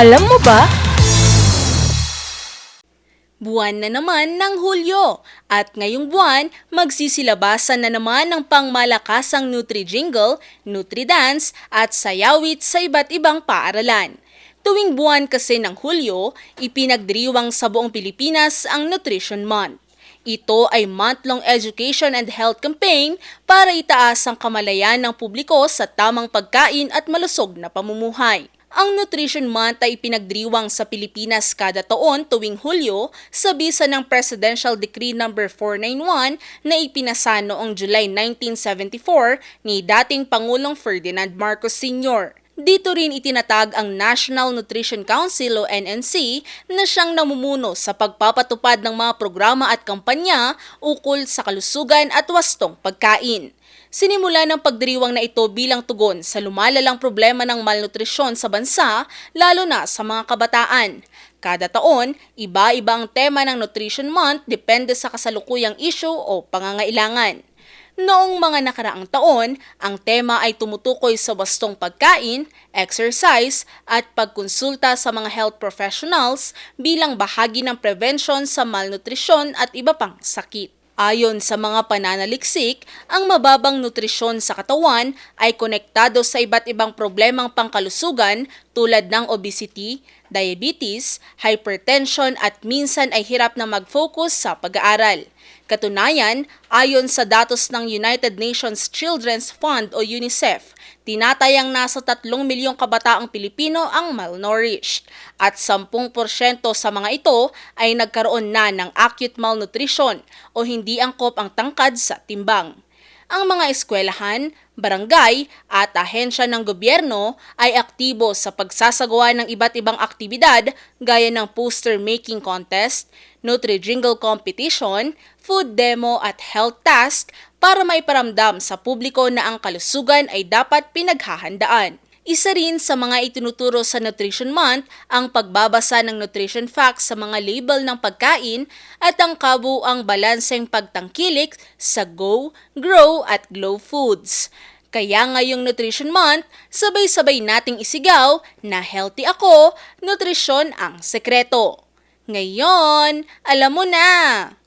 Alam mo ba? Buwan na naman ng Hulyo at ngayong buwan magsisilabasan na naman ng pangmalakasang Nutri-Jingle, Nutri-Dance at Sayawit sa iba't ibang paaralan. Tuwing buwan kasi ng Hulyo, ipinagdiriwang sa buong Pilipinas ang Nutrition Month. Ito ay month-long education and health campaign para itaas ang kamalayan ng publiko sa tamang pagkain at malusog na pamumuhay. Ang Nutrition Month ay pinagdiriwang sa Pilipinas kada taon tuwing Hulyo sa bisa ng Presidential Decree No. 491 na ipinasa noong July 1974 ni dating Pangulong Ferdinand Marcos Sr. Dito rin itinatag ang National Nutrition Council o NNC na siyang namumuno sa pagpapatupad ng mga programa at kampanya ukol sa kalusugan at wastong pagkain. Sinimula ng pagdiriwang na ito bilang tugon sa lumalalang problema ng malnutrisyon sa bansa, lalo na sa mga kabataan. Kada taon, iba-iba ang tema ng Nutrition Month depende sa kasalukuyang issue o pangangailangan. Noong mga nakaraang taon, ang tema ay tumutukoy sa wastong pagkain, exercise, at pagkonsulta sa mga health professionals bilang bahagi ng prevention sa malnutrisyon at iba pang sakit. Ayon sa mga pananaliksik, ang mababang nutrisyon sa katawan ay konektado sa iba't ibang problemang pangkalusugan tulad ng obesity, diabetes, hypertension at minsan ay hirap na mag-focus sa pag-aaral. Katunayan, ayon sa datos ng United Nations Children's Fund o UNICEF, tinatayang nasa 3 milyong kabataang Pilipino ang malnourished at 10% sa mga ito ay nagkaroon na ng acute malnutrition o hindi angkop ang tangkad sa timbang. Ang mga eskwelahan, barangay at ahensya ng gobyerno ay aktibo sa pagsasagawa ng iba't ibang aktibidad gaya ng poster making contest, Nutri-Jingle competition, food demo at health task para maiparamdam sa publiko na ang kalusugan ay dapat pinaghahandaan. Isa rin sa mga itinuturo sa Nutrition Month ang pagbabasa ng nutrition facts sa mga label ng pagkain at ang kabuang balanseng pagtangkilik sa Go, Grow at Glow Foods. Kaya ngayong Nutrition Month, sabay-sabay nating isigaw na healthy ako, nutrisyon ang sekreto. Ngayon, alam mo na!